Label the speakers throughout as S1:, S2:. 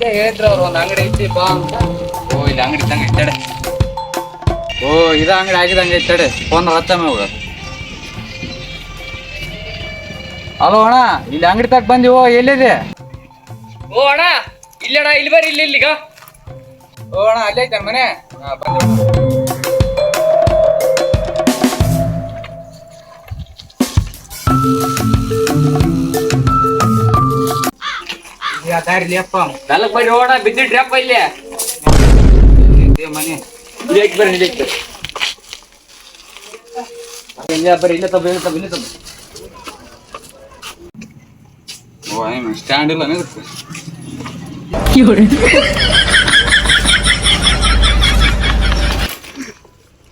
S1: ಹೇಳಿದ್ರು ಅವ್ರು ಒಂದು ಅಂಗಡಿ ಐತಿ ಬಾ ಅಂತ. ಓ ಇಲ್ಲಿ ಅಂಗಡಿ ಇದ್ದಂಗೆ ಐತಡೆ ಓ ಇದ ಅಂಗಡಿ ಆಗಿದಂಗೆ ಐತಡೆ ಫೋನ್ ಹಚ್ಚಮ್ಮ ಇವಾಗ ಹಲೋ ಅಣ್ಣ ಇಲ್ಲಿ ಅಂಗಡಿ ಬಂದಿ ಬಂದಿವೋ ಎಲ್ಲಿದೆ?
S2: ಓ ಅಣ್ಣ ಇಲ್ಲಣ್ಣ ಇಲ್ಲಿ ಬರ್ರಿ ಇಲ್ಲಿ ಇಲ್ಲಿಗ.
S1: ಓ ಅಣ್ಣ ಅಲ್ಲೇ ಐತೆ ಮನೆ? ಹಾ, ಬಂದೆ. ಯಾ ದಾರಿಲಿ ಅಪ್ಪ.
S2: ನಾಲ್ಕು ಬರ್ರಿ ಓಣ ಬಿದ್ದಿಟ್ರಿ ಅಪ್ಪ ಇಲ್ಲಿ
S1: ಇದೆ ಮನೆ.
S2: ಇಲ್ಲಿಗೆ ಬರ್ರಿ ಇಲ್ಲಿಗೆ ಬರ್ರಿ.
S1: ಇಲ್ಲೇ ಬರ್ರಿ ಇಲ್ಲೇ ತಬ್ಬ ಇಲ್ಲೇ ತಬ್ಬ ಇಲ್ಲೇ ತಬ್ಬ ಓ ಏನು ಸ್ಟ್ಯಾಂಡ್ ಇಲ್ಲ ನಿಂದಕ್ಕೆ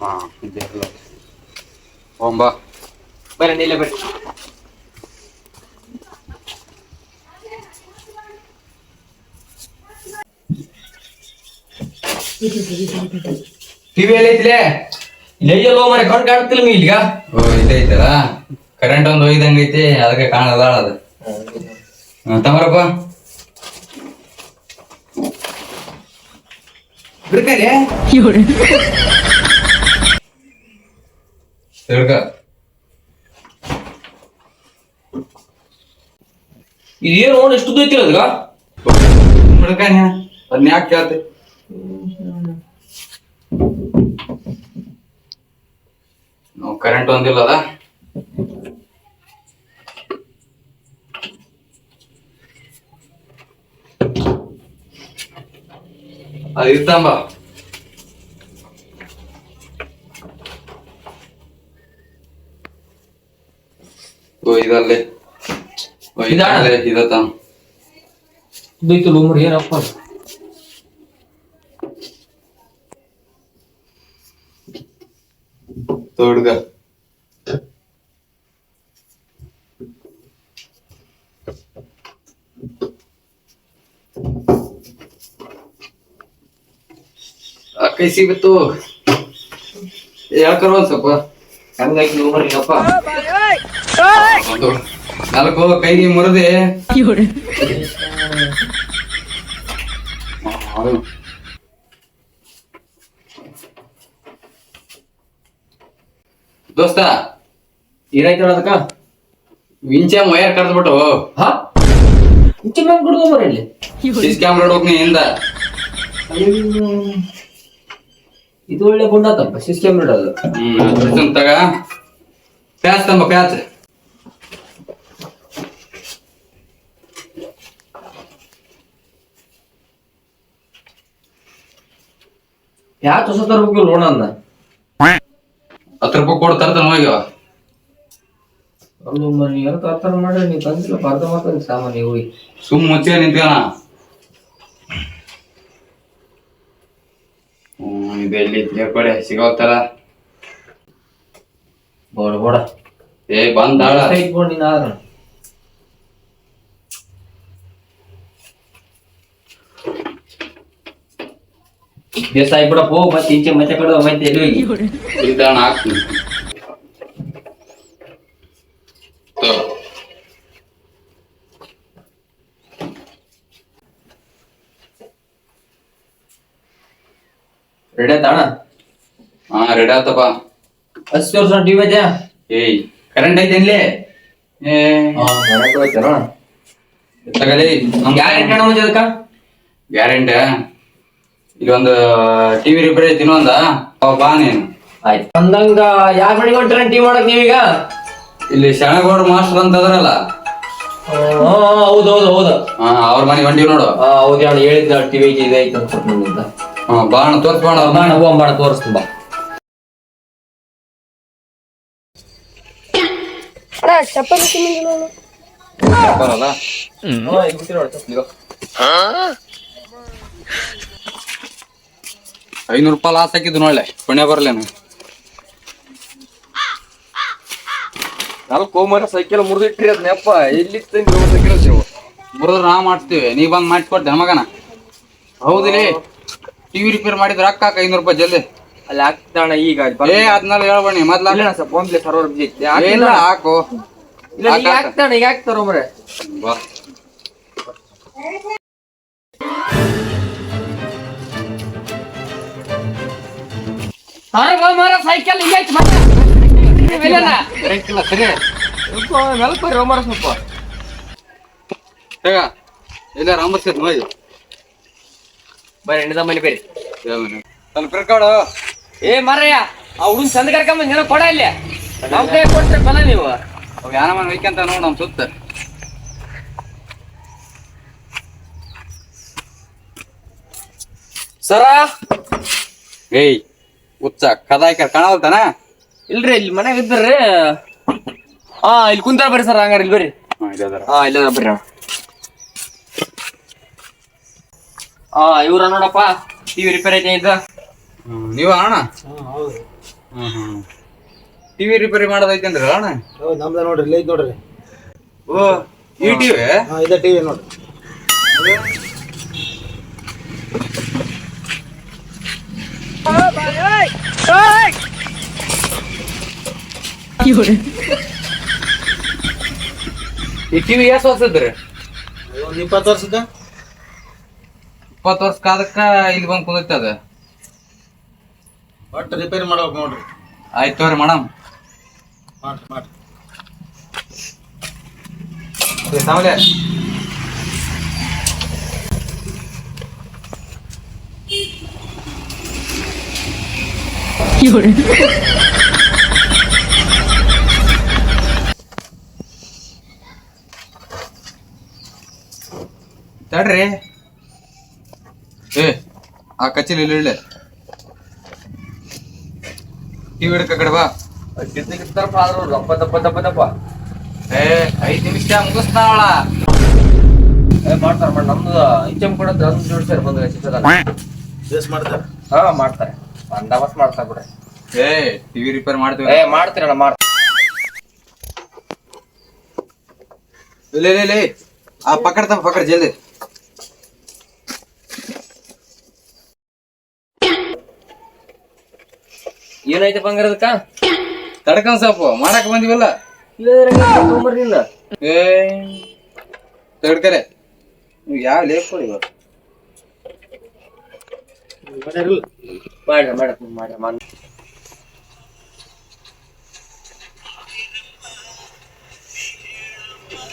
S1: ಹಾಂ ಇದೆ ಇಲ್ಲ ಓಂಬಾ
S2: ಬರ್ರಿ ಇಲ್ಲೇ ಬರ್ರಿ. ಟಿವಿ ಎಲ್ಲಿ ಐತಿಲೆ? ಮರೆ ಕಣ್ ಕಾಣ್ತಿಲ್ಲ ನೀ ಇಲ್ಲಿಗ.
S1: ಓ ಕರೆಂಟ್ ಒಂದು ಒಯ್ದಂಗೆ ಐತಿ ಅದಕ್ಕೆ ಕಾಣಲ್ಲ ಅದು. ತಮರಪ್ಪ
S2: ಬಿಡ್ಕಲೆ
S1: ತಿಳ್ಕ.
S2: ಇದೇನು ಎಷ್ಟು ಐತಿಲ್ಲ ಅದ್ಗ
S1: ಬಿಡ್ಕಾನೆ ಅದನ್ನ ಯಾಕೆ ಕೇಳ್ತೆ? ನಾವು ಕರೆಂಟ್ ಒಂದಿಲ್ಲ ಅದ. ಅದು ಓ ಇದಲ್ಲೇ? ಇದಲ್ಲೇ ಇದತ್ತ
S2: ಏನಪ್ಪ?
S1: ತೋಡ್ಗ ಆ, ಕೈ ಸಿಗುತ್ತು ಯಾಕರ ಒಂದ್ ಸ್ವಲ್ಪ.
S2: ಹಂಗಾಗಿ ನೀವು ಮರಿಗಪ್ಪ
S1: ನಾಲ್ಕು ಕೈಗೆ ಮುರಿದೆ.
S2: ಏನಾಯ್ತು ಅದಕ್ಕ
S1: ವಿಂಚಮ್ ವಯರ್ ಕಡ್ದ್ಬಿಟ್ಟು.
S2: ಹಾ? ಇಂಚೆ ಮ್ಯಾಗ ಬಿಡ್ದು ಮರಿ ಇಲ್ಲಿ.
S1: ಸಿಸ್ ಕ್ಯಾಮ್ರಾ ಹೋಗ್ನಿ ಹಿಂದ.
S2: ಇದು ಒಳ್ಳೆ ಗುಂಡಾತಪ್ಪ ಸಿಸ್ಟಮ್ ಇಡೋದು.
S1: ಹ್ಮ್ ತಗ. ಪ್ಯಾಚ್ ತಂಬ ಪ್ಯಾಚ್
S2: ಯಾಕೆ ಹೊಸ ತರ್ಬೇಕು ಲೋಣ ಅಂದ
S1: ಹತ್ತು ರೂಪಾಯಿ ಕೊಡ್ತಾರ ಹೋಗ್ಯವ
S2: ಅಲ್ಲೂ ಮರಿ ನೀವು ತಂದಿಲ್ಲ ನೀವು
S1: ಮುಚ್ಚೆ ನಿಂತ್ಕಣ
S2: ಬೋಡ ಬೋಡ.
S1: ಏ ಬಂದಾಳ
S2: ಇಟ್ಕೊಂಡು ನೀನು ಆದ್ರ? ಬೇಸ ಆಗ್ಬಿಡಪ್ಪ ಹೋಗ್ ಮತ್ತೆ ಈಚೆ ಮತ್ತೆ ಕಡೆ ಮತ್ತೆ ಎಲ್ಲಿ ಹೋಗಿ?
S1: ಇದ್ದಾಣ ಹಾಕ್ತೀನಿ.
S2: ರೆಡಿ ಆಯ್ತಾ ಅಣ್ಣ
S1: ಹಾ ರೆಡಿ ಆತಪ್ಪ.
S2: ಹತ್ತು ವರ್ಷ ಟಿವಿ ಐತೆ
S1: ಏಯ್ ಕರೆಂಟ್ ಐತೆ ಇಲ್ಲಿ ಏ. ತಗಲಿ
S2: ಗ್ಯಾರಂಟಿ ಅಣ್ಣ ಮುಂಚೆ ಅದಕ್ಕ?
S1: ಗ್ಯಾರಂಟಿ. ಇಲ್ಲೊಂದು ಟಿವಿ ರಿಪೇರಿ ಐತಿ ಇನ್ನೊಂದ. ಅವ ಬಾ ನೀನು.
S2: ಆಯ್ತು. ಅಂದಂಗ ಯಾರ ಮನೆಗೆ ಹೊಂಟ್ರಿ ಟಿ ಮಾಡಕ್ ನೀವೀಗ?
S1: ಇಲ್ಲಿ ಶರಣಗೌಡ ಮಾಸ್ಟರ್ ಅಂತ ಅದ್ರಲ್ಲ
S2: ಹೌದು ಹೌದು ಹೌದು.
S1: ಹಾ ಅವ್ರ ಮನೆಗೆ ಹೊಂಟಿವಿ ನೋಡು.
S2: ಹೌದು ಅಣ್ಣ ಹೇಳಿದ್ದ ಟಿವಿ ಇದೆ ಐತೆ ಅಂತ. ಅಂತ
S1: ಹಾ ಬಾಣ ತೋರ್ಸ್ಬೋಣ
S2: ಬಾಣ ತೋರಿಸ್ತು ಬಾ.
S3: ಚಪ್ಪಲಿ
S1: ಬರಲ್ಲ ಐನೂರು ರೂಪಾಯಿ ಲಾಸ್ ಹಾಕಿದ್ದು ನೋಡ್ಲೆ ಪುಣ್ಯ ಬರ್ಲೇನು
S4: ನಾಲ್ಕು ಮರ ಸೈಕಲ್ ಮುರಿದಿಟ್ರಿ ಅದನ್ನಪ್ಪ ಇಲ್ಲಿ ತಂದು ಸೈಕಲ್ ನೀವು
S1: ಬರೋದ್ರ ನಾ ಮಾಡ್ತೀವಿ ನೀ ಬಂದ್ ಮಾಡಿಸ್ಕೊಡ್ತೇನೆ ಮಗನ? ಹೌದಿಲಿ ಟಿವಿ ರಿಪೇರ್ ಮಾಡಿದ್ರೆ ರೊಕ್ಕ ಹಾಕ ಐನೂರು ರೂಪಾಯಿ ಜಲ್ದಿ.
S4: ಅಲ್ಲಿ ಹಾಕ್ತಾಣ ಈಗ
S1: ಏ ಅದ್ನಾಲ್ ಹೇಳ್ಬಣ್ಣಿ ಮೊದ್ಲ
S4: ಫೋನ್ ಪ್ಲೇ ಸರ್ವರ್ ಬಿದ್ದೈತೆ
S1: ಇಲ್ಲ ಹಾಕು.
S4: ಇಲ್ಲ ಈಗ ಹಾಕ್ತಾಣ ಈಗ ಹಾಕ್ತಾರ ಒಮ್ಮರೆ
S1: ಬಾ.
S2: ಮಾರ ಸೈಕಲ್ ಹಿಂಗೆ ಐತಿ
S1: ಮತ್ತೆ ಇಲ್ಲ ಸರಿ
S2: ಸ್ವಲ್ಪ
S1: ಇಲ್ಲ ರಾಮಸ್ಯ ನೋಡಿ
S2: ಬರ್ರಿ ಎಣ್ಣದ ಮನೆ. ಬೇರೆ
S1: ಸ್ವಲ್ಪ ರೆಕಾರ್ಡು
S2: ಏ ಮರಯ್ಯ ಆ ಹುಡುಗ ಚಂದ ಕರ್ಕೊಂಬಂದ್ ಏನೋ ಕೊಡ ಇಲ್ಲಿ. ನಮ್ ಕೈ ಕೊಟ್ರೆ ಬಲ ನೀವು.
S1: ಅವ್ ಯಾನ ಮನೆ ವೈಕಂತ ನೋಡ್ ನಮ್ ಸುತ್ತ.
S2: ಸರ?
S1: ಏಯ್ ಉಚ್ಚ ಕದಾಯ್ಕರ್ ಕಾಣಲ್ತಾನ
S2: ಇಲ್ರಿ ಇಲ್ಲಿ ಮನ್ಯಾಗ ಇದ್ರಿ. ಹಾ ಇಲ್ಲಿ ಕುಂತಾರ ಬರ್ರಿ ಸರ್ ಹಂಗಾರ ಇಲ್ಲಿ ಬರ್ರಿ. ಹಾ ಇಲ್ಲ ಬರ್ರಿ ಹಾ ಇವ್ರ ನೋಡಪ್ಪ ಟಿವಿ ರಿಪೇರ್ ಐತೆ ಇದ್ದ.
S1: ನೀವ ಅಣ್ಣ? ಹ್ಮ್ ಹ್ಮ್ ಟಿವಿ ರಿಪೇರಿ ಮಾಡೋದೈತೇನ್ರಿ ಅಣ್ಣ?
S5: ಹೌದು ನಮ್ದ ನೋಡ್ರಿ ಇಲ್ಲಿ ಐತ್ ನೋಡ್ರಿ.
S1: ಓ ಈ ಟಿವಿ?
S5: ಹಾ ಇದ ಟಿವಿ ನೋಡ್ರಿ.
S1: ಈ ಟಿವಿ ಎಷ್ಟು ವರ್ಷದ್ರಿ?
S5: ಒಂದ್ ಇಪ್ಪತ್ತು ವರ್ಷದ
S1: ಇಪ್ಪತ್ತು ವರ್ಷ ಕಾದಕ್ಕ ಇಲ್ಲಿ ಬಂದ್ ಕುಂದೈತೆ ಅದ.
S5: ಒಟ್ಟು ರಿಪೇರಿ ಮಾಡ್ಬೇಕು ನೋಡ್ರಿ.
S1: ಆಯ್ತು ತೋರಿ ಮೇಡಮ್
S5: ಮಾಡ್ರಿ ಮಾಡ್ರಿ.
S1: ಸಾಮಲೆ ತಡ್ರಿ. ಆ ಕಚ್ಚಲಿ ಇಳ್ಳೆ ಟಿವಿ ಹಿಡ್ಕ ಕಡೆ ಬಾ.
S2: ಕಿತ್ತಪ್ಪ ಆದ್ರು ದಪ್ಪ ದಪ್ಪ ದಪ್ಪ ದಪ್ಪ
S1: ಏ ಐದು ನಿಮಿಷ ಮುಗಿಸ್ತಾವಳ
S2: ಏ ಮಾಡ್ತಾರ ಮಾಡಿ ನಮ್ದು ಇಂಚಮ್ ಕೂಡ ಅದನ್ನ ಜೋಡಿಸ್ತಾರೆ ಬಂದು
S5: ಚಿತ್ರದಲ್ಲಿ. ಮಾಡ್ತಾರೆ.
S2: ಹಾ ಮಾಡ್ತಾರೆ. ಬಂದಾಬಸ್ ಮಾಡ್ತಾರೆ ಬಿಡ
S1: ಏ ಟಿವಿ ರಿಪೇರ್ ಮಾಡ್ತೀವಿ.
S2: ಏ ಮಾಡ್ತೀರಣ್ಣ ಮಾಡ್ತ
S1: ಲೇ ಲೇ ಲೇ. ಆ ಪಕಡ್ತಾನೆ ಪಕಡ್ ಜಲ್ದಿ.
S2: ಏನಾಯ್ತಪ್ಪ ಹಂಗಾರ ಅದಕ್ಕ?
S1: ತಡ್ಕೊಂಡ್ ಸ್ವಲ್ಪ ಮಾಡಕ್ ಬಂದಿವಲ್ಲ?
S2: ತೊಂಬರ್ಲಿಲ್ಲ
S1: ಏ ತಡ್ಕರೆ. ನೀವು ಯಾವ ಲೇಪ್ ಇವಾಗ?
S2: ಮಾಡ್ರಿ ಮಾಡ ಮಾಡ್ರಿ ಮಾಡ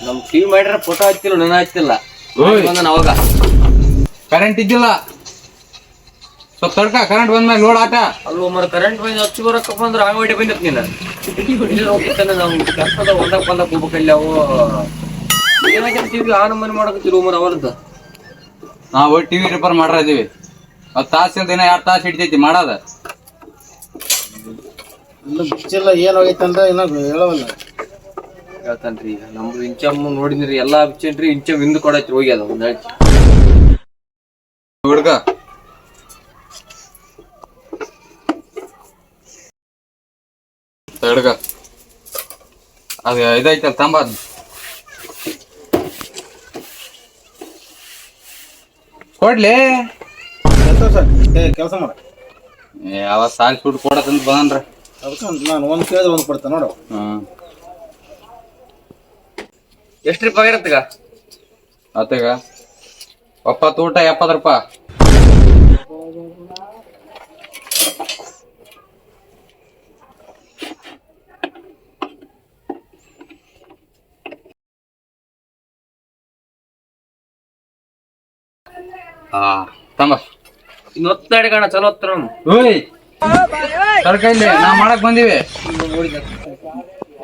S2: ನಮ್ ಟಿವಿ ಮಾಡ್ರ ಫೋಟೋ ಹಚ್ತಿಲ್ಲ ನನ್ನ ಹಚ್ತಿಲ್ಲ ಅವಾಗ.
S1: ಕರೆಂಟ್ ಇದ್ದಿಲ್ಲ. ಸ್ವಲ್ಪ ತಡ್ಕ ಕರೆಂಟ್ ಬಂದ್ಮೇಲೆ ಲೋಡ್ ಆಟ
S2: ಅಲ್ಲೋ ಮರ ಕರೆಂಟ್ ಬಂದು ಹಚ್ಚಿ ಬರಕಪ್ಪ ಅಂದ್ರೆ ಆ ಬಂದತ್ ನೀನ. ಇಲ್ಲಿ ಹೋಗ್ತಾನೆ ನಾವು. ಕೆಲಸದ ಒಂದಕ್ಕೆ ಬಂದಕ್ಕೆ ಹೋಗ್ಬೇಕಲ್ಲ ಅವು. ಏನಾಯ್ತು ಟಿವಿ ಆನ್ ಮನೆ ಮಾಡಕತ್ತಿರು ಮರ ಅವರದ್ದು?
S1: ನಾವು ಟಿವಿ ರಿಪೇರ್ ಮಾಡ್ರ ಇದೀವಿ. ಹತ್ತು ತಾಸಿನ ದಿನ ಎರಡು ತಾಸು ಹಿಡಿತೈತಿ ಮಾಡೋದ.
S5: ಬಿಚ್ಚಿಲ್ಲ ಏನಾಗೈತೆ ಅಂದ್ರೆ ಏನೋ ಹೇಳವಲ್ಲ.
S2: ಹೇಳ್ತಾನ್ರಿ ನಮ್ದು ಇಂಚಮ್ಮ ನೋಡಿದ್ರಿ ಎಲ್ಲಾ ಬಿಚ್ಚನ್ರಿ ಇಂಚಮ್ ಹಿಂದ್ ಕೊಡತ್ರಿ ಹೋಗಿ ಅದ ಒಂದ್ ಹೇಳ್ತಿ.
S1: ಅದು ಇದೈತಲ್ಲ ತಂಬ. ಕೊಡ್ಲಿ?
S5: ಕೆಲಸ ಮಾಡ.
S1: ಯಾವ ಸಾಲ ಸುಟ್ಟು ಕೊಡತ್ತಂತ ಬಂದ್ರ
S5: ಅದಕ್ಕೆ ನಾನು ಒಂದು ಕೇಳಿದ್ರೆ ಒಂದು ಕೊಡ್ತೇನೆ ನೋಡು.
S1: ಹ್ಮ್
S2: ಎಷ್ಟ್ರಿ ಪಗಾರತ್ತಗ
S1: ಆತಗ ಒಪ್ಪತ್ತು ಊಟ ಎಪ್ಪತ್ತು ರೂಪಾಯಿ ಹಾ ತಮ್ಮ
S2: ಇನ್ನು ಹೊತ್ತಾಡಿ ಕಾಣ ಚಲೋ ಹೊತ್ತಾರ
S1: ಓಯ್ ತಡ್ಕ ನಾ ಮಾಡಕ್ ಬಂದಿವಿ.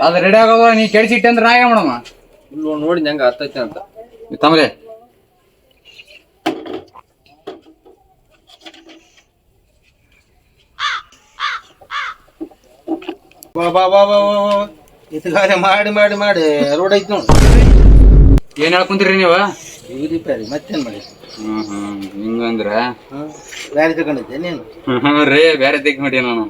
S1: ಅದು ರೆಡಿ ಆಗೋದು ನೀ ಕೆಡಿಸಿಟ್ಟೆ ಅಂದ್ರೆ ನಾ ಏನ್ ಮಾಡಮ್ಮ
S2: ಇಲ್ಲಿ ನೋಡಿದ್ ಹೆಂಗ ಹತ್ತೈತೆ ಅಂತ.
S1: ತಮ್ಮಲೆ
S5: ಬಾ ಬಾ ಬಾ ಬಾ ಇತ್ಗಾರೆ ಮಾಡಿ ಮಾಡಿ ಮಾಡಿ. ರೋಡ್ ಐತಿ ನೋಡ್.
S1: ಏನ್ ಹೇಳ್ಕೊಂತೀರಿ ನೀವ?
S5: ಈ ರಿಪೇರಿ ಮತ್ತೇನ್ ಮಾಡಿ?
S1: ಹ್ಮ್ ಹ್ಮ್. ಹಿಂಗಂದ್ರ
S5: ಬ್ಯಾರೆ ತಗೊಂಡೈತೆ ನೀನು?
S1: ಹ್ಮ್ ರೇ ಬೇರೆ ತೆಗ್ ನಾನು.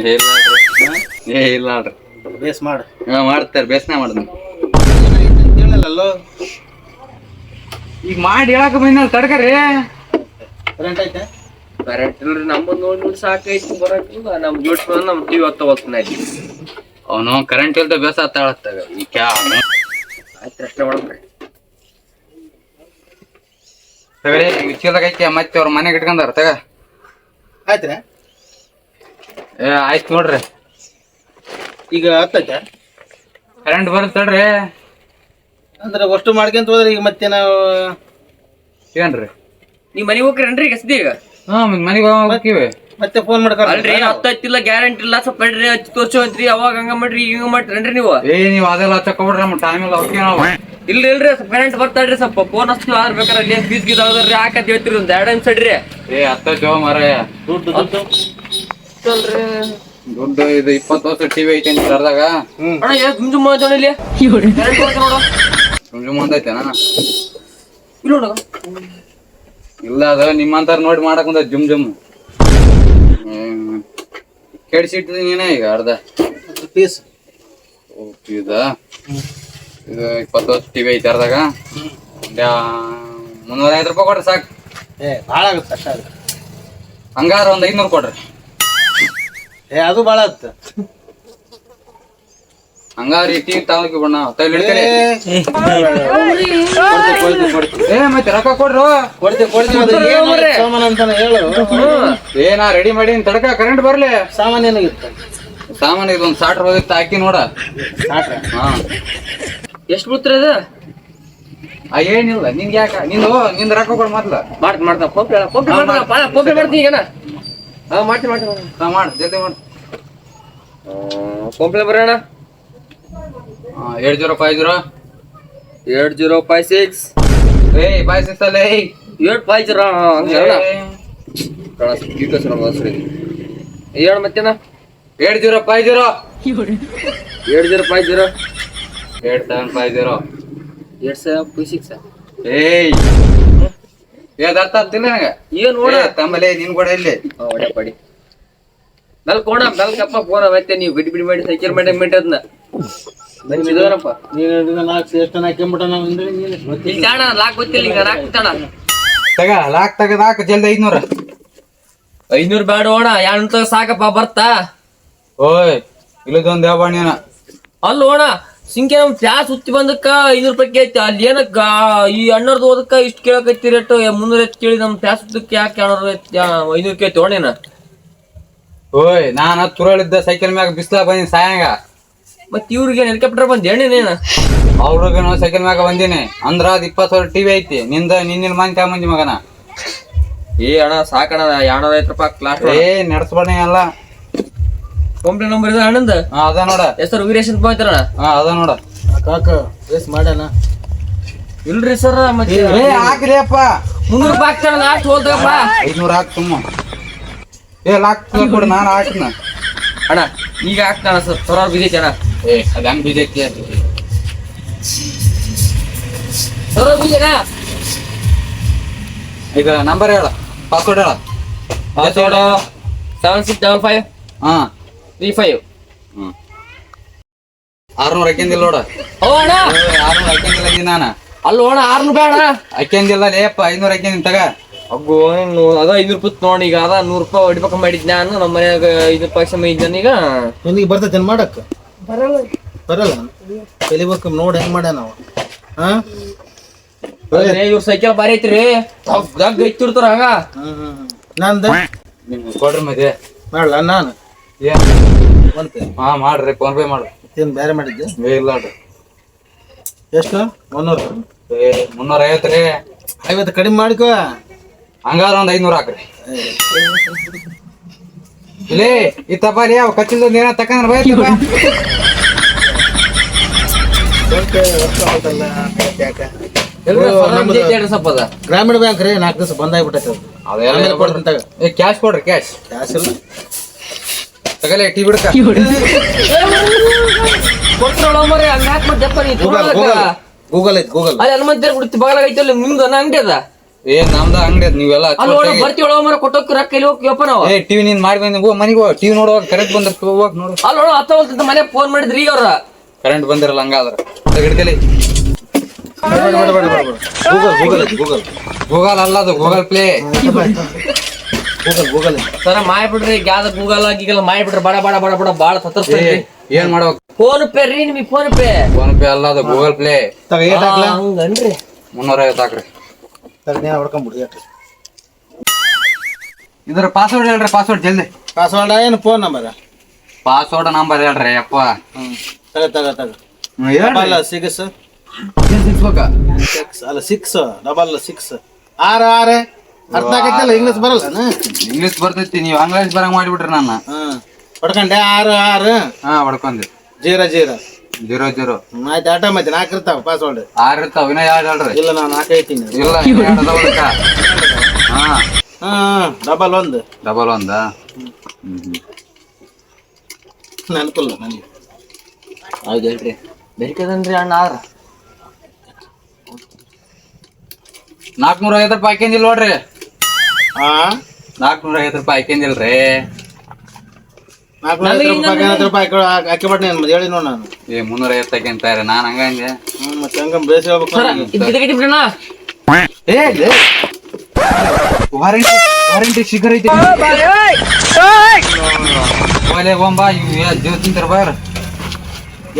S1: ಏ ಇಲ್ಲ ಅಲ್ರಿ. ಏ ಇಲ್ಲ ಅಲ್ರಿ
S5: ಬೇಸ್ ಮಾಡು.
S1: ಹಾ ಮಾಡ್ತಾರೆ ಬೇಸ್ನ ಮಾಡ್ತೀನಿ
S5: ಅಂತ ಹೇಳಲ್ಲಲ್ಲೋ
S1: ಈಗ ಮಾಡಿ ಹೇಳಕ್ ಬಂದ ತಡ್ಕರಿ
S5: ಕರೆಂಟ್ ಐತೆ?
S2: ಕರೆಂಟ್ ಇಲ್ರಿ ನಮ್ಮದು ನೋಡಿ ನೋಡಿ ಸಾಕೈತಿ ಬರಕಿಲ್ಲ ನಮ್ ಜೋಡ್ಸ್ ಬಂದ್ ನಮ್ ಟಿವಿ ಹತ್ತ ಹೋಗ್ತಾನೆ
S1: ಅವನು ಕರೆಂಟ್ ಇಲ್ದ ಬೇಸ ತಾಳತ್ತಾಗ ಈ ಕ್ಯಾ
S2: ಆಯ್ತು ಅಷ್ಟೇ ಮಾಡ್ರಿ
S1: ತಗಡಿ ಚೀಲದಾಗ ಐತಿ ಮತ್ತೆ ಅವ್ರ ಮನೆಗೆ ಇಟ್ಕೊಂಡಾರ ತಗ.
S5: ಆಯ್ತ್ರಾ.
S1: ಏ ಆಯ್ತು ನೋಡ್ರಿ.
S5: ಈಗ ಹತ್ತೈತೆ?
S1: ಕರೆಂಟ್ ಬರುತ್ತೆ ತಡ್ರಿ.
S5: ಅಂದ್ರೆ ಅಷ್ಟು ಮಾಡ್ಕೊಂತ ಹೋದ್ರೆ ಈಗ ಮತ್ತೆ ನಾವು
S1: ಏನ್ರಿ?
S2: ನೀವ್ ಮನೆಗೆ ಹೋಗ್ರೇನ್ರಿ ಗಸ್ದಿ ಈಗ?
S1: ಹಾ ಮನೆಗೆ ಹೋಗ್ತೀವಿ.
S5: ಮತ್ತೆ ಫೋನ್ ಮಾಡ್ಕೊಂಡು
S2: ಅಲ್ರಿ ಹತ್ತೈತಿಲ್ಲ ಗ್ಯಾರಂಟಿ ಇಲ್ಲ ಸ್ವಲ್ಪ ನಡ್ರಿ ಹಚ್ಚಿ ತೋರ್ಸು ಅಂತ್ರಿ ಅವಾಗ ಹಂಗ ಮಾಡ್ರಿ ಈಗ ಹಿಂಗ ಮಾಡ್ರಿ ನೀವು?
S1: ಏ ನೀವು ಅದೆಲ್ಲ ತಕೊಬಿಡ್ರಿ ನಮ್ಮ ಟೈಮ್ ಎಲ್ಲ ಹೋಗ್ತೀವಿ ನಾವು
S2: ಇಲ್ರಿ ಇಲ್ರಿ ಕರೆಂಟ್ ಬರ್ತಾಡ್ರಿ ಸ್ವಲ್ಪ ಫೋನ್ ಅಷ್ಟು ಆದ್ರ ಬೇಕಾರೆ ಅಲ್ಲಿ ಫೀಸ್ ಗೀಸ್ ಆದ್ರಿ ಹಾಕತ್ ಹೇಳ್ತೀರಿ ಒಂದ್ ಎರಡು ಅನ್ಸಡ್ರಿ ಏ
S1: ಏ ಜೋ ಮಾರಾಯ.
S5: ದುಡ್ಡು ದುಡ್ಡು.
S1: ದುಡ್ಡು ಇದು ಇಪ್ಪತ್ತು ವರ್ಷ ಟಿವಿ ಐತೆ ಅಂತ ತರದಾಗ
S5: ಹ್ಮ್.
S2: ಅಣ್ಣ ಏನ್ ಜುಮ್ ಜುಮ್ ಮಾಡ್ತಾವ್ ಇಲ್ಲಿ? ನೋಡು.
S1: ಸುಮ್ ಸುಮ್ ಒಂದೈತೆನ
S2: ಇಲ್ಲಿ ನೋಡು.
S1: ಇಲ್ಲ ಅದ ನಿಮ್ಮಂತಾರ ನೋಡಿ ಮಾಡಕ್ ಒಂದ ಜುಮ್ ಜುಮ್. ಕೆಡ್ಸಿಟ್ಟಿದ್ದೀನಿ ನೀನೇ ಈಗ ಅರ್ಧ.
S5: ಪೀಸ್
S1: ಇದ ಇದು ಇಪ್ಪತ್ತು ವರ್ಷ ಟಿವಿ ಐತೆ ಅರ್ದಾಗ ಮುನ್ನೂರ ಐವತ್ತು ರೂಪಾಯಿ ಕೊಡ್ರಿ ಸಾಕು.
S5: ಏ ಭಾಳ ಆಗುತ್ತೆ ಅಷ್ಟೇ
S1: ಹಂಗಾರ ಒಂದ್ ಐದ್ನೂರು ಕೊಡ್ರಿ.
S5: ಏ ಅದು ಭಾಳ ಆಗುತ್ತೆ.
S1: ಹಂಗಾದ್ರೆ ಈ ಟಿವಿ ತಗೊಂಡ್ವಿ ಬಣ್ಣ ತೈಲ್ ಹಿಡ್ಕರಿ. ಏ ಮತ್ತೆ ರೊಕ್ಕ ಕೊಡ್ರು.
S5: ಕೊಡ್ತೀವಿ ಕೊಡ್ತೀವಿ. ಅದು ಏನು ಸಾಮಾನು ಅಂತಾನೆ ಹೇಳು.
S1: ಏ ನಾ ರೆಡಿ ಮಾಡಿ ತಡಕ ಕರೆಂಟ್ ಬರ್ಲಿ.
S5: ಸಾಮಾನ್ಯ ಏನಾಗಿತ್ತು
S1: ಸಾಮಾನ್ ಇದೊಂದ್ ಸಾಟ್ ರೂಪಾಯಿ ಹಾಕಿ ನೋಡ.
S5: ಸಾಟ್ರ?
S1: ಹಾ.
S2: ಎಷ್ಟು ಬಿಡ್ತೀರಿ ಅದು?
S1: ಆ ಏನಿಲ್ಲ. ನಿಂಗೆ ಯಾಕ? ನಿಂದು ನಿಂದ ರೊಕ್ಕ ಹೋಗ್ಬೇಡ ಮೊದ್ಲ.
S2: ಮಾಡ್ತ ಮಾಡ್ತಾ ಪೋಪೆ ಪೋಪೆ ಮಾಡ್ತಾ ಪೋಪೆ ಮಾಡ್ತೀನಿ ಈಗ ಹಾ ಮಾಡ್ತೀನಿ ಮಾಡ್ತೀನಿ
S1: ಹಾ ಮಾಡ್ ಜಲ್ದಿ ಮಾಡ್.
S2: ಪೋಪೆ ಬರೋಣ.
S1: Eight zero five zero.
S2: Eight zero five six.
S1: ಏ boy six A.
S2: Eight five zero ಹೇಳ ಏಳು ಮತ್ತೇನ?
S1: Eight zero five zero.
S2: Eight zero five zero.
S1: Eight seven five zero.
S2: Eight seven five six
S1: A. ಏದ್ ಅರ್ಥ ಆಗ್ತಿಲ್ಲ ನನಗೆ?
S2: ಏನ್ ನೋಡ?
S1: ಏ, ತಮ್ಮಲೆ ನಿನ್ ಕೂಡ ಇಲ್ಲಿ.
S2: ಹೊಡೆ ಪಡಿ ಬೆಲ್ ಕೋಣ ಬೆಲ್ ಕಪ್ಪ ಫೋನ್ ಮತ್ತೆ ನೀವು ಬಿಡಿ ಬಿಡಿ ಮಾಡಿ ಸೈಕಲ್ ಮಾಡಿ ಬನ್ನಿ
S5: ನೀನು ನಾಲ್ಕು ಎಷ್ಟು ಹಾಕ್ಕೊಂಬಿಟ್ಟ ನಾವು ಅಂದ್ರೆ ನೀನು
S2: ಇಲ್ಲಿ ಜಾಣ ಲಾಕ್ ಗೊತ್ತಿಲ್ಲ ಈಗ ತಾಣ.
S1: ತಗ ಲಾಕ್ ತಗದ ಹಾಕ ಜಲ್ದಿ ಐದ್ನೂರ.
S2: ಐನೂರು ಬೇಡ ಓಣ ಎರಡು ಸಾಕಪ್ಪ ಬರ್ತಾ.
S1: ಓಯ್ ಇಲ್ಲದೊಂದ್ ಯಾವ ನೀನ
S2: ಅಲ್ಲ ಓಣ ಸಿಂಕೆ ನಮ್ ಪ್ಯಾಸ್ ಸುತ್ತಿ ಬಂದಕ್ಕ ಐನೂರು ರೂಪಾಯಿ ಕೇಳ್ತಿ. ಅಲ್ಲಿ ಏನಕ್ಕ ಈ ಅಣ್ಣರ್ದು ಓದಕ್ಕ ಇಷ್ಟು ಕೇಳಕತ್ತಿ ರೇಟ್ ಮುನ್ನೂರ ಎತ್ತು ಕೇಳಿ ನಮ್ ಪ್ಯಾಸ್ ಸುತ್ತಕ್ಕೆ ಯಾಕೆ ಎರಡ್ನೂರ ಐನೂರು ಕೇಳ್ತಿ
S1: ಓಯ್ ನಾನ್ ತುರಳಿದ್ದ ಸೈಕಲ್ ಮ್ಯಾಗ ಬಿಸ್ಲಾ ಬಂದಿನಿ ಸಾಯಂಗ.
S2: ಮತ್ ಇವ್ರಿಗೆ ಹೆಲಿಕಾಪ್ಟರ್ ಬಂದ್ ಎಣ್ಣೆನೇನ
S1: ಅವ್ರಿಗೆ ನಾವು ಸೈಕಲ್ ಮ್ಯಾಗ ಬಂದೀನಿ. ಅಂದ್ರ ಅದ್ ಇಪ್ಪತ್ತು ಸಾವಿರ ಟಿವಿ ಐತಿ. ನಿಂದ ನಿನ್ನಿನ ಮನೆ ಮಂದಿ ಮಗನ.
S2: ಏ ಅಣ್ಣ ಸಾಕಣ್ಣ ಎರಡ್ನೂರ ಐವತ್ತು ರೂಪಾಯಿ ಕ್ಲಾಸ್
S1: ಏ ನಡ್ಸ್ಬೇಡ ಎಲ್ಲ.
S2: ಕಂಪ್ಲೇಂಟ್ ನಂಬರ್ ಇದೆ ಅಣ್ಣಂದ?
S1: ಹಾ ಅದ ನೋಡ.
S2: ಹೆಸರು ವೀರೇಶ್ ಅಂತ ಹೋಯ್ತಾರಣ
S1: ಹಾ ಅದ ನೋಡ.
S5: ಕಾಕ ರೇಸ್ ಮಾಡ್ಯಾನ.
S2: ಇಲ್ರಿ ಸರ್ ಮತ್ತೆ
S1: ಏ ಹಾಕ್ರಿ ಅಪ್ಪ.
S2: ಮುನ್ನೂರು ರೂಪಾಯಿ ಹಾಕ್ತಾಣ ಲಾಸ್ಟ್ ಹೋಲ್ದಪ್ಪ
S1: ಐದ್ನೂರು ಹಾಕ್ ತುಂಬ ಏ ಲಾಕ್ ಕೊಡು ನಾನು ಹಾಕ್ನ
S2: ಅಣ್ಣ ಈಗ ಹಾಕ್ತಾನ ಸರ್ ಸೊರ ಬಿಜೆ ಅಣ್ಣ.
S1: ಏ ಅದ ಹೆಂಗ್
S2: ಬಿದ್ದೈನ
S1: ಈಗ ನಂಬರ್ ಹೇಳ ಪಾಸ್ವರ್ಡ್ ಹೇಳ.
S2: Password seven six double five
S1: ಹಾ.
S2: Three five
S1: hmm. ಆರ್ನೂರ್ ಹಾಕ್ಯಂದಿಲ್ಲ ನೋಡ.
S2: ಓ ಅಣ್ಣ.
S1: ಆರ್ನೂರ್ ಹಾಕ್ಯಂದಿಲ್ಲ ನೀ ನಾನು.
S2: ಅಲ್ಲ ಅಣ್ಣ ಆರ್ನೂರು ಬೇಡ ಅಣ್ಣ.
S1: ಹಾಕ್ಯಂದಿಲ್ಲ ಲೇಪ ಐನೂರ್ ಹಾಕ್ಯಂದಿನ ತಗ.
S2: ಅಗ್ಗೋ ಏನು ಅದ ಐನೂರು ರೂಪಾಯಿ ನೋಡಿ ಈಗ ಅದ ನೂರು ರೂಪಾಯಿ ಹೊಡಿಬೇಕು ಮಾಡಿದ್ ನಾನು ನಮ್ಮ ಮನ್ಯಾಗ ಐನೂರು ರೂಪಾಯಿ ಸಮಯ ಇದ್ದಾನ ಈಗ.
S5: ನಿನಗೆ ಬರ್ತೈತೆ ಮಾಡಕ್ಕೆ ಬರಲ್ಲ. ಕಲಿಬೇಕು ನೋಡಿ ಹೆಂಗ್ ಮಾಡ್ಯಾನ ನಾವು ಹಾ
S2: ಅದೇ ಇವ್ರ ಸೈಕಲ್ ಬಾರಿ ಐತ್ರಿ. ದಗ್ ಐತಿರ್ತಾರ ಹಂಗ.
S5: ಹ್ಮ್ ಹ್ಮ್. ಹ್ಮ್. ನಂದು?
S1: ಕೊಡ್ರಿ ಮದ್ವೆ.
S5: ಮಾಡಲ್ಲ ನಾನು?
S1: ಏನ್?
S5: ಬಂತು
S1: ಹಾ ಮಾಡ್ರಿ ಫೋನ್ ಪೇ ಮಾಡ್ರಿ
S5: ಏನು ಬೇರೆ ಮಾಡಿದ್ದೆ
S1: ಏ ಇಲ್ಲ ನೋಡ್ರಿ.
S5: ಎಷ್ಟು? ಮುನ್ನೂರು.
S1: ಏ ಮುನ್ನೂರ ಐವತ್ತು ರೀ.
S5: ಐವತ್ತು ಕಡಿಮೆ ಮಾಡ್ಕೋ.
S1: ಹಂಗಾರ ಒಂದ್ ಐನೂರ ಹಾಕ್ರಿ. ಇಲ್ಲೇ ಈ ತಪಾರಿ ಅವ್ ಕಚ್ಚಿಲ್ದ ಏನ ತಕಂದ್ರ
S2: ಬೈತಿ
S5: ಗ್ರಾಮೀಣ ಬ್ಯಾಂಕ್ ರೀ ನಾಲ್ಕು ದಿವಸ ಆಮೇಲೆ
S1: ಏ ಕ್ಯಾಶ್ ಕೊಡ್ರಿ ಕ್ಯಾಶ್
S5: ಕ್ಯಾಶ್ ಇಲ್ಲ.
S1: ತಗಲೆ ಟೀ ಬಿಡಕ
S2: ಕೊಡ್ತಾಳ ಮರಿ ಹಂಗ ಯಾಕೆ ಮತ್ತೆ ಜಪ್ಪ ನೀ
S5: ಗೂಗಲ್ ಗೂಗಲ್ ಗೂಗಲ್ ಐತಿ ಗೂಗಲ್
S2: ಅಲ್ಲಿ ಹನುಮಂತ ಬಿಡ್ತಿ ಬಗಲಾಗ ಐತಲ್ಲ ನಿಮ್ದು ಅನ್ನ ಅಂಗಡಿ ಅದ
S1: ಏ ನಮ್ದ ಅಂಗಡಿ ಅದ ನೀವೆಲ್ಲ
S2: ಅಲ್ಲಿ ಒಳ ಬರ್ತೀವಿ ಒಳ ಮರ ಕೊಟ್ಟೋಕ್ ರೊಕ್ಕ ಇಲ್ಲಿ ನಾವು
S1: ಏ ಟಿವಿ ನೀನ್ ಮಾಡಿ ಬಂದಿ ಹೋಗ್ ಮನಿಗೆ ಹೋಗ್ ಟಿವಿ ನೋಡುವಾಗ ಕರೆಂಟ್ ಬಂದ್ರ ಹೋಗ್ ನೋಡು
S2: ಅಲ್ಲಿ ಒಳ ಹತ್ತ ಹೋಗ್ತಿದ್ದ ಮನೆ ಫೋನ್ ಮಾಡಿದ್ರಿ ಈಗ ಅವ್ರ
S1: ಕರೆಂಟ್ ಬಂದಿರಲ್ಲ ಹಂಗಾದ್ರ ಹಿಡ್ಕಲಿ
S5: ಗೂಗಲ್ ಗೂಗಲ್ ಐತಿ ಗೂಗಲ್
S1: ಗೂಗಲ್ ಅಲ್ಲ ಅದು ಗೂಗಲ್ ಪ್ಲೇ
S5: ಗೂಗಲ್ ಗೂಗಲ್ ತರ
S2: ಸರ ಮಾಡ್ಬಿಡ್ರಿ ಗ್ಯಾದ ಗೂಗಲ್ ಗೀಗಲ್ ಮಾಡ್ಬಿಡ್ರಿ ಬಡ ಬಡ ಬಡ ಬಡ ಬಾಳ ತತ್ತರ್ಸ್ತೀರಿ
S1: ಏನ್ ಮಾಡ್ಬೇಕು
S2: ಫೋನ್ ಪೇ ರೀ ನಿಮಗೆ ಫೋನ್ ಪೇ
S1: ಫೋನ್ ಪೇ ಅಲ್ಲ ಅದು ಗೂಗಲ್ ಪ್ಲೇ
S5: ತಗ ಏಟ್ ಹಾಕ್ಲಾ?
S2: ಹಂಗನ್ರಿ.
S1: ಮುನ್ನೂರ ಐವತ್ತು ಹಾಕ್ರಿ
S5: ತಗ ನೀನು ಹೊಡ್ಕೊಂಬಿಡಿ ಏಟ್
S1: ಇದ್ರ ಪಾಸ್ವರ್ಡ್ ಹೇಳ್ರಿ ಪಾಸ್ವರ್ಡ್ ಜಲ್ದಿ.
S5: ಪಾಸ್ವರ್ಡ್ ಏನು ಫೋನ್ ನಂಬರ್
S1: ಪಾಸ್ವರ್ಡ್ ನಂಬರ್ ಹೇಳ್ರಿ ಅಪ್ಪ
S5: ತಗ ತಗ ತಗ. Double six? ಸಿಕ್ಸ್ ಅಲ್ಲ ಸಿಕ್ಸ್ ಡಬಲ್ ಸಿಕ್ಸ್ ಆರು ಆರು. ಅರ್ಥ ಆಗೈತಲ್ಲ? ಇಂಗ್ಲಿಷ್ ಬರಲ್ಲ
S1: ಇಂಗ್ಲಿಷ್ ಬರ್ತೈತಿ ನೀವು ಇಂಗ್ಲಿಷ್ ಬರಂಗ್ ಮಾಡಿಬಿಟ್ರಿ ನಾನು.
S5: ಹೊಡ್ಕೊಂಡೆ ಹೊಡ್ಕಂಡೆ ಆರು ಆರು.
S1: ಹಾ ಹೊಡ್ಕೊಂಡೆ
S5: ಜೀರೋ ಜೀರೋ.
S1: Zero zero.
S5: ಆಯ್ತು ಆಟ ಮತ್ತೆ ನಾಲ್ಕು ಇರ್ತಾವ ಪಾಸ್ವರ್ಡ್
S1: ಆರು ಇರ್ತಾವ ಇನ್ನ ಯಾವ್ದು ಹೇಳ್ರಿ?
S5: ಇಲ್ಲ ನಾನು ನಾಲ್ಕು ಐತೀನಿ
S1: ಇಲ್ಲ ಹಾ.
S5: ಡಬಲ್ ಒಂದು.
S1: ಡಬಲ್ ಒಂದ?
S5: ಅನುಕೂಲ ನನಗೆ.
S2: ಹೌದು ಹೇಳ್ರಿ. ಬೇಕದಂದ್ರಿ ಅಣ್ಣ ಆದ್ರ
S1: ನಾಲ್ಕನೂರ ಐವತ್ತು ರೂಪಾಯಿ ಹಾಕಿಂದಿಲ್ಲ ನೋಡ್ರಿ.
S5: ಹಾ?
S1: ನಾಲ್ಕನೂರ ಐವತ್ತು ರೂಪಾಯಿ ಹಾಕಿಂದಿಲ್ರಿ
S5: ನಾಲ್ಕು ರೂಪಾಯಿ ಐವತ್ತು ರೂಪಾಯಿ ಹಾಕಿ ಹಾಕಿ ಬಿಡ್ನಿ ಮತ್ತೆ ಹೇಳಿ ನೋಡು ನಾನು.
S1: ಏ ಮುನ್ನೂರ ಐವತ್ತು ಹಾಕಿಂತಾರೆ ನಾನು ಹಂಗಂದೆ
S5: ಹ್ಮ್ ಮತ್ತೆ ಹಂಗ ಬೇಸಿ ಹೇಳ್ಬೇಕು
S1: ಏ ವಾರಂಟಿ ವಾರಂಟಿ ಶಿಖರ್ ಐತಿ. ಓಲೆ ಬಂಬ ಇವ್ ಜೀವ ತಿಂತಾರ ಬಾರ.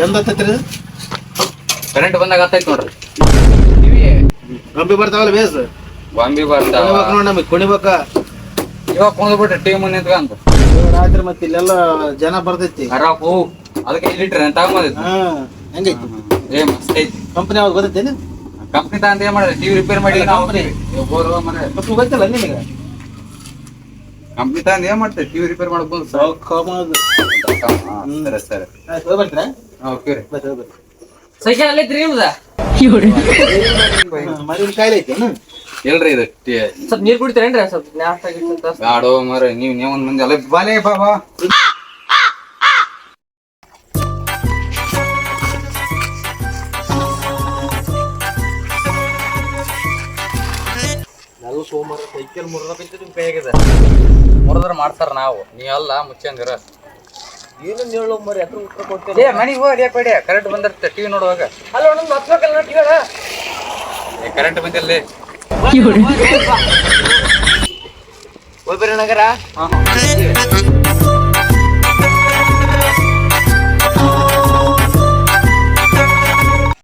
S5: ಎಂದ ಹತ್ತೈತ್ರಿ ಇದು?
S1: ಕರೆಂಟ್ ಬಂದಾಗ ಹತ್ತೈತಿ ನೋಡ್ರಿ.
S5: ಕಂಬಿ ಬರ್ತಾವಲ್ಲ ಬೇಸ್?
S1: ಬಾಂಬಿ ಬರ್ತಾವ
S5: ನಮಗ್ ನೋಡಿ ನಮಗೆ ಕುಣಿಬೇಕ
S1: ಇವಾಗ ಕುಂದ್ಬಿಟ್ರೆ ಟೀಮ್ ನಿಂತ್ಕಂತ
S5: ರಾತ್ರಿ ಮತ್ತೆ ಇಲ್ಲೆಲ್ಲ ಜನ ಬರ್ತೈತಿ.
S1: ಖರಾಬ್ ಹೋ ಅದಕ್ಕೆ ಲೀಟ್ರ್ ಅಂತ ತಗೊಂಬಂದಿದ್ದು
S5: ಹಾ ಹೆಂಗೈತಿ?
S1: ಏ ಮಸ್ತ್ ಐತಿ.
S5: ಕಂಪನಿ ಅವಾಗ ಗೊತ್ತೈತೇನು
S1: ಕಂಪ್ನಿ ತಗೊಂಡ್ ಏನ್ ಮಾಡಿದ್ರೆ ಟಿವಿ ರಿಪೇರ್ ಮಾಡಿ ನಾವು
S5: company. ಕಂಪ್ನಿ ಗೊತ್ತಿಲ್ಲ ನಿನಗೆ?
S1: ಕಂಪ್ನಿ ತಗೊಂಡ್ ಏನ್ ಮಾಡ್ತೇವೆ ಟಿವಿ ರಿಪೇರ್ ಮಾಡಕ್ ಬಂದು
S5: ಸಾಕಮಾದು.
S1: ಸರಿ ಸರಿ.
S5: ಆಯ್ತು ಹೋಗಿ ಬರ್ತೀರಾ
S1: ಓಕೆ.
S5: ಬರ್ರಿ, ಹೋಗಿ ಬರ್ರಿ.
S2: ಸೈಕಲ್ ಅಲ್ಲೈತ್ರಿ ನಿಮ್ದ
S5: ಮರಿ ಕಾಯಿಲೆ ಐತೇನು
S1: ಎಲ್ರಿ ಇದು?
S2: ಸ್ವಲ್ಪ ನೀರ್ ಕುಡಿತೀರೇನ್ರಿ? ಸ್ವಲ್ಪ ಅಂತ?
S1: ಬ್ಯಾಡೋ ಮರ ನೀವ್ ನೀವ್ ಒಂದ್ ಮಂದಿ ಅಲ್ಲ ಬಾಲೆ ಬಾಬಾ. ಮುರಿದ್ರ ಮಾಡ್ತಾರ ನಾವು. ನೀ ಅಲ್ಲ ಮುಚ್ಚಂಗಿರ
S2: ಏನು ಹೇಳು ಮರಿ ಅದ್ರ ಉತ್ತರ ಕೊಡ್ತೇನೆ.
S1: ಏ ಮನಿಗ್ ಹೋಗಿ ಪಡೆ ಕರೆಂಟ್ ಬಂದರೆ ಟಿವಿ ನೋಡುವಾಗ.
S2: ಅಲ್ಲ ಒಂದೊಂದು ಹತ್ಬೇಕಲ್ಲ ಟಿವಿನ
S1: ಕರೆಂಟ್ ಬಂದಿಲ್ಲ
S2: ಹೋಗ್ಬೇರಿ ನಗರ